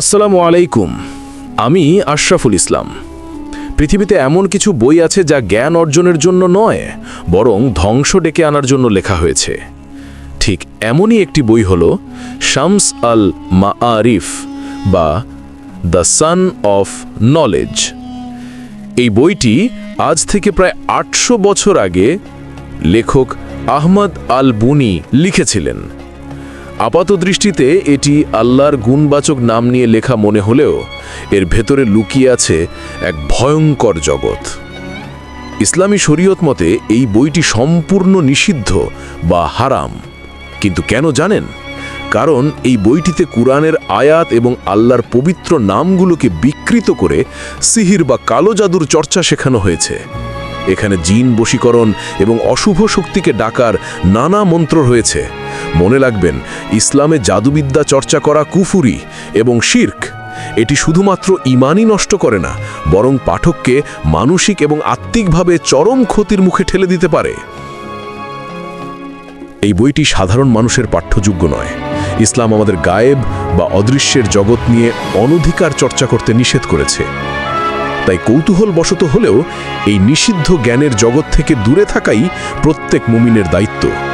আসসালামু আলাইকুম। আমি আশরাফুল ইসলাম। পৃথিবীতে এমন কিছু বই আছে যা জ্ঞান অর্জনের জন্য নয়, বরং ধ্বংস ডেকে আনার জন্য লেখা হয়েছে। ঠিক এমনই একটি বই হল শামস আল মাআরিফ বা দ্য সান অফ নলেজ। এই বইটি আজ থেকে প্রায় আটশো বছর আগে লেখক আহমদ আল বুনি লিখেছিলেন। আপাত দৃষ্টিতে এটি আল্লাহর গুণবাচক নাম নিয়ে লেখা মনে হলেও এর ভেতরে লুকিয়ে আছে এক ভয়ঙ্কর জগৎ। ইসলামী শরীয়ত মতে এই বইটি সম্পূর্ণ নিষিদ্ধ বা হারাম। কিন্তু কেন জানেন? কারণ এই বইটিতে কুরআনের আয়াত এবং আল্লাহর পবিত্র নামগুলোকে বিকৃত করে সিহির বা কালো জাদুর চর্চা শেখানো হয়েছে। এখানে জিন বশীকরণ এবং অশুভ শক্তিকে ডাকার নানা মন্ত্র রয়েছে। মনে রাখবেন, ইসলামে জাদুবিদ্যা চর্চা করা কুফুরি এবং শির্ক, এটি শুধুমাত্র ইমানই নষ্ট করে না, বরং পাঠককে মানসিক এবং আত্মিকভাবে চরম ক্ষতির মুখে ঠেলে দিতে পারে। এই বইটি সাধারণ মানুষের পাঠ্যযোগ্য নয়। ইসলাম আমাদের গায়েব বা অদৃশ্যের জগৎ নিয়ে অনধিকার চর্চা করতে নিষেধ করেছে। তাই কৌতূহল বশত হলেও এই নিষিদ্ধ জ্ঞানের জগৎ থেকে দূরে থাকাই প্রত্যেক মুমিনের দায়িত্ব।